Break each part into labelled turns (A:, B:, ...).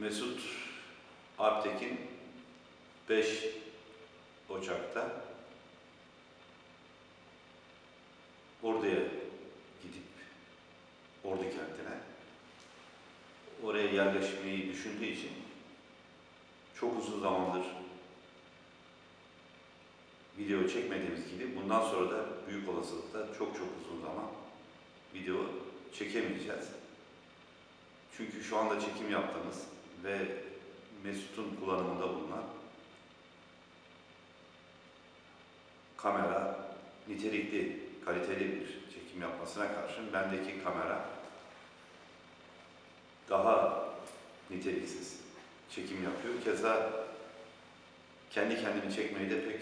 A: Mesut Alptekin 5 Ocak'ta Ordu'ya gidip Ordu kentine oraya yerleşmeyi düşündüğü için çok uzun zamandır video çekmediğimiz gibi bundan sonra da büyük olasılıkla çok çok uzun zaman video çekemeyeceğiz. Çünkü şu anda çekim yaptığımız ve Mesut'un kullanımında bulunan kamera nitelikli, kaliteli bir çekim yapmasına karşın bendeki kamera daha niteliksiz çekim yapıyor. Keza kendi kendimi çekmeyi de pek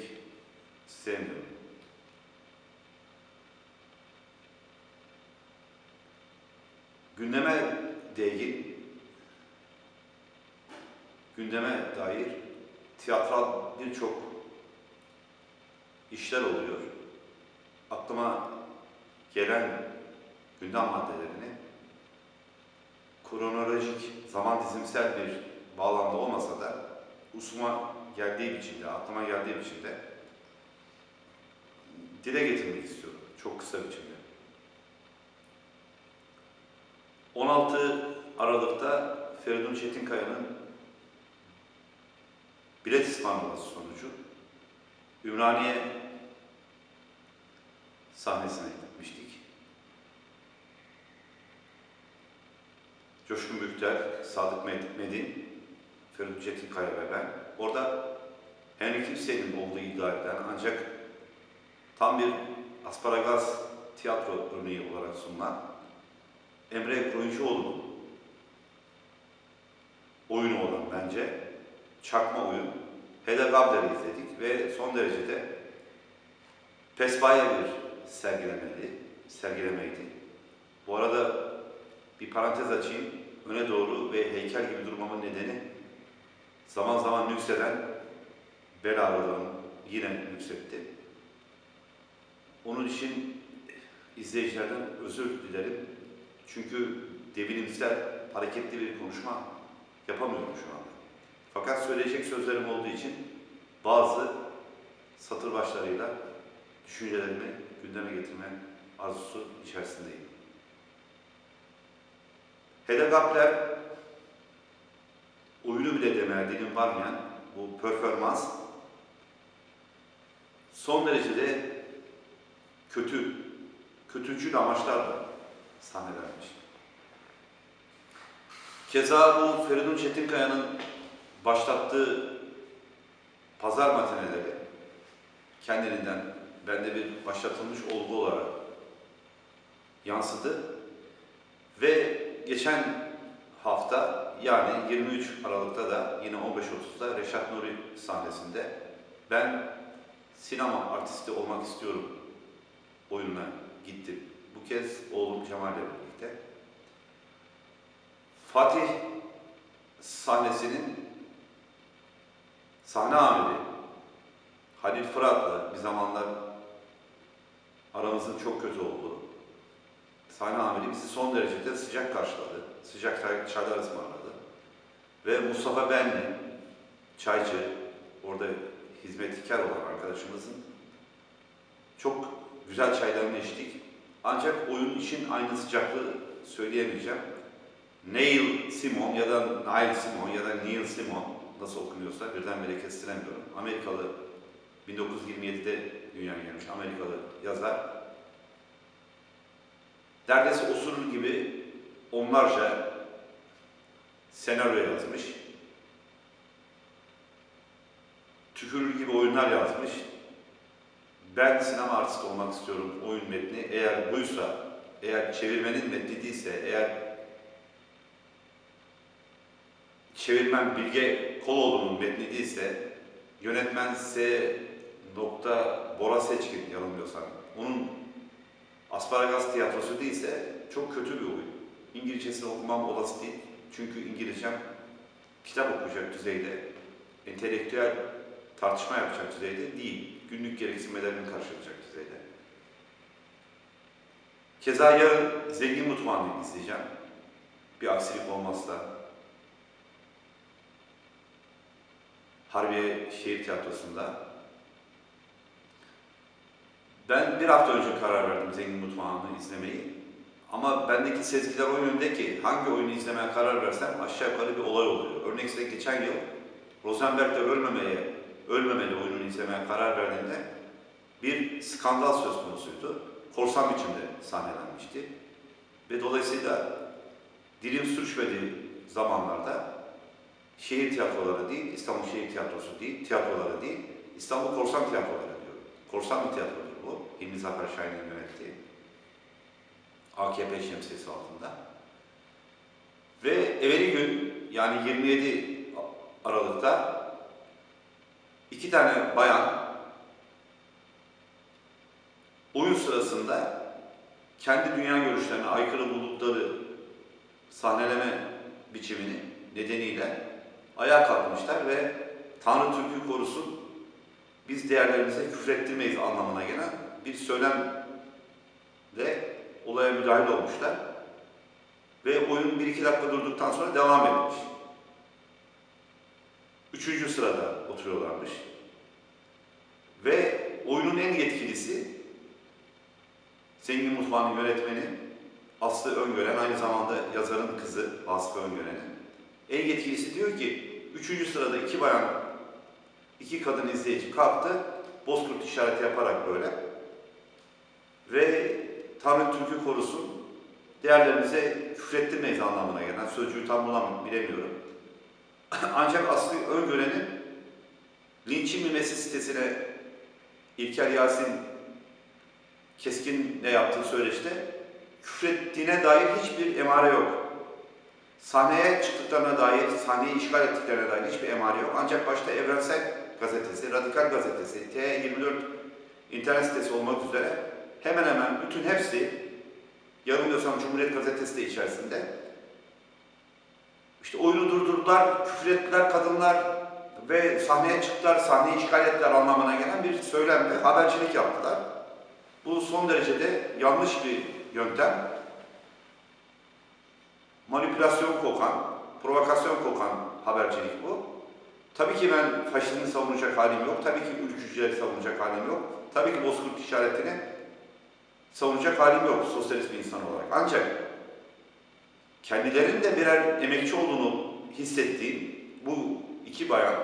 A: sevmiyorum. Gündeme değgin, gündeme dair tiyatral birçok işler oluyor. Aklıma gelen gündem maddelerini kronolojik, zaman dizimsel bir bağlamda olmasa da usuma geldiği biçimde, aklıma geldiği biçimde dile getirmek istiyorum. Çok kısa biçimde. 16 Aralık'ta Feridun Çetinkaya'nın bilet ısmarlaması sonucu Ümraniye sahnesine gitmiştik. Coşkun Bükter, Sadık Med- Medin, Feridun Çetinkaya ve ben. Orada Henry kimsenin olduğu iddia edilen ancak tam bir asparagas tiyatro örneği olarak sunulan Emre Koyuncuoğlu'nun oyunu olan bence çakma oyun Heda Gabler'i izledik ve son derecede pespaye bir sergilemeydi, sergilemeydi. Bu arada bir parantez açayım. Öne doğru ve heykel gibi durmamın nedeni zaman zaman nükseden bel ağrılarım yine nüksetti. Onun için izleyicilerden özür dilerim. Çünkü devinimsel, hareketli bir konuşma yapamıyorum şu anda. Fakat söyleyecek sözlerim olduğu için bazı satır başlarıyla düşüncelerimi gündeme getirme arzusu içerisindeyim. Hedef Gapler oyunu bile demeye dilim varmayan bu performans son derecede kötü, kötücül amaçlarla sahnelenmiş. Keza bu Feridun Çetinkaya'nın başlattığı pazar matineleri kendiliğinden bende bir başlatılmış olgu olarak yansıdı. Ve geçen hafta yani 23 Aralık'ta da yine 15.30'da Reşat Nuri sahnesinde ben sinema artisti olmak istiyorum oyununa gittim. Bu kez oğlum Cemal'le birlikte. Fatih sahnesinin sahne amiri Halil Fırat'la bir zamanlar aramızın çok kötü olduğu sahne amiri bizi son derecede sıcak karşıladı. Sıcak çay, çaylar ısmarladı. Ve Mustafa Benli, çaycı, orada hizmetkar olan arkadaşımızın çok güzel çaylarını içtik. Ancak oyun için aynı sıcaklığı söyleyemeyeceğim. Neil Simon ya da Neil Simon ya da Neil Simon nasıl okunuyorsa birdenbire kestiremiyorum. Amerikalı 1927'de dünyaya gelmiş Amerikalı yazar. Neredeyse osurur gibi onlarca senaryo yazmış. Tükürür gibi oyunlar yazmış. Ben sinema artisti olmak istiyorum oyun metni. Eğer buysa, eğer çevirmenin metni değilse, eğer çevirmen Bilge Koloğlu'nun metni değilse, yönetmen S. Nokta Bora Seçkin yanılmıyorsam, onun Asparagas tiyatrosu değilse çok kötü bir oyun. İngilizcesini okumam olası değil. Çünkü İngilizcem kitap okuyacak düzeyde, entelektüel tartışma yapacak düzeyde değil. Günlük gereksinmelerimi karşılayacak düzeyde. Keza yarın Zengin Mutfağı'nı izleyeceğim. Bir aksilik olmazsa. Harbiye Şehir Tiyatrosu'nda. Ben bir hafta önce karar verdim Zengin Mutfağı'nı izlemeyi. Ama bendeki sezgiler o yönde ki hangi oyunu izlemeye karar versem aşağı yukarı bir olay oluyor. Örnek size geçen yıl Rosenberg'de ölmemeye, ölmemeli oyununu izlemeye karar verdiğimde bir skandal söz konusuydu. Korsan biçimde sahnelenmişti. Ve dolayısıyla dilim sürçmediği zamanlarda şehir tiyatroları değil, İstanbul Şehir Tiyatrosu değil, tiyatroları değil, İstanbul Korsan Tiyatroları diyor. Korsan bir tiyatrodur bu. Hilmi Zafer Şahin'in yönettiği. AKP şemsiyesi altında. Ve evveli gün yani 27 Aralık'ta iki tane bayan oyun sırasında kendi dünya görüşlerine aykırı buldukları sahneleme biçimini nedeniyle ayağa kalkmışlar ve Tanrı Türk'ü korusun biz değerlerimize küfrettirmeyiz anlamına gelen bir söylemle olaya müdahil olmuşlar. Ve oyun bir iki dakika durduktan sonra devam etmiş. Üçüncü sırada oturuyorlarmış. Ve oyunun en yetkilisi Zengin Mutfağı'nın yönetmeni Aslı Öngören, aynı zamanda yazarın kızı Aslı Öngören'in. En yetkilisi diyor ki, üçüncü sırada iki bayan, iki kadın izleyici kalktı, bozkurt işareti yaparak böyle. Ve Tanrı Türk'ü korusun, değerlerimize küfrettirmeyiz anlamına gelen sözcüğü tam bulamıyorum, bilemiyorum. Ancak Aslı Öngören'in linçin mimesi sitesine İlker Yasin Keskin'le yaptığı söyleşte küfrettiğine dair hiçbir emare yok. Sahneye çıktıklarına dair, sahneyi işgal ettiklerine dair hiçbir emare yok. Ancak başta Evrensel Gazetesi, Radikal Gazetesi, T24 internet sitesi olmak üzere hemen hemen bütün hepsi yanılmıyorsam Cumhuriyet Gazetesi de içerisinde işte oyunu durdurdular, küfür ettiler kadınlar ve sahneye çıktılar, sahneyi işgal ettiler anlamına gelen bir söylemle habercilik yaptılar. Bu son derecede yanlış bir yöntem. Manipülasyon kokan, provokasyon kokan habercilik bu. Tabii ki ben faşizmi savunacak halim yok. Tabii ki ülkücüleri savunacak halim yok. Tabii ki bozkurt işaretini savunacak halim yok sosyalist bir insan olarak. Ancak kendilerinin de birer emekçi olduğunu hissettiğim bu iki bayan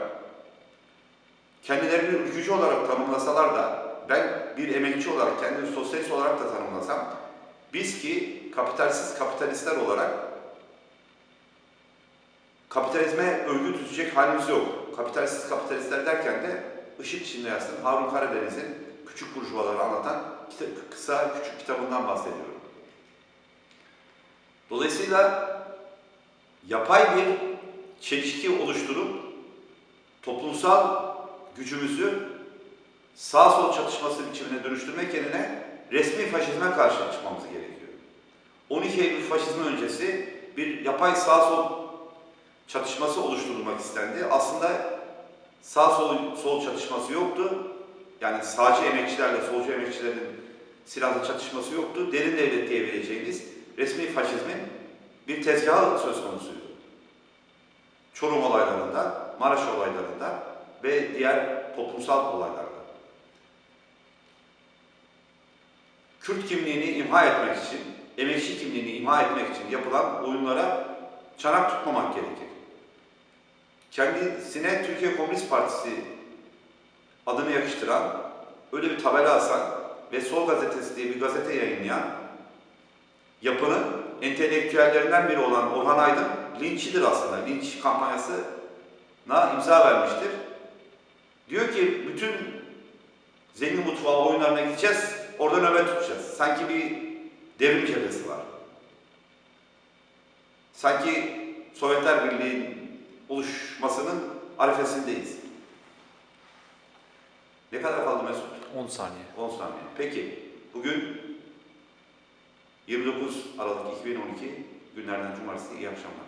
A: kendilerini ülkücü olarak tanımlasalar da ben bir emekçi olarak kendimi sosyalist olarak da tanımlasam biz ki kapitalsiz kapitalistler olarak kapitalizme örgü tutacak halimiz yok. Kapitalsiz kapitalistler derken de içinde yazsın Harun Karadeniz'in Küçük Burjuvaları anlatan kita- kısa küçük kitabından bahsediyorum. Dolayısıyla yapay bir çelişki oluşturup toplumsal gücümüzü sağ sol çatışması biçimine dönüştürmek yerine resmi faşizme karşı çıkmamız gerekiyor. 12 Eylül faşizmi öncesi bir yapay sağ sol çatışması oluşturulmak istendi. Aslında sağ sol, sol çatışması yoktu. Yani sağcı emekçilerle solcu emekçilerin silahlı çatışması yoktu. Derin devlet diyebileceğimiz resmi faşizmin bir tezgahı söz konusuydu. Çorum olaylarında, Maraş olaylarında ve diğer toplumsal olaylarda. Kürt kimliğini imha etmek için, emekçi kimliğini imha etmek için yapılan oyunlara çanak tutmamak gerekir. Kendisine Türkiye Komünist Partisi adını yakıştıran, öyle bir tabela asan ve Sol Gazetesi diye bir gazete yayınlayan yapının entelektüellerinden biri olan Orhan Aydın linçidir aslında. Linç kampanyasına imza vermiştir. Diyor ki bütün zengin mutfağı oyunlarına gideceğiz, orada nöbet tutacağız. Sanki bir devrim cephesi var. Sanki Sovyetler Birliği'nin oluşmasının arifesindeyiz. Ne kadar kaldı Mesut?
B: 10 saniye.
A: 10 saniye. Peki, bugün 29 Aralık 2012 günlerden cumartesi iyi akşamlar.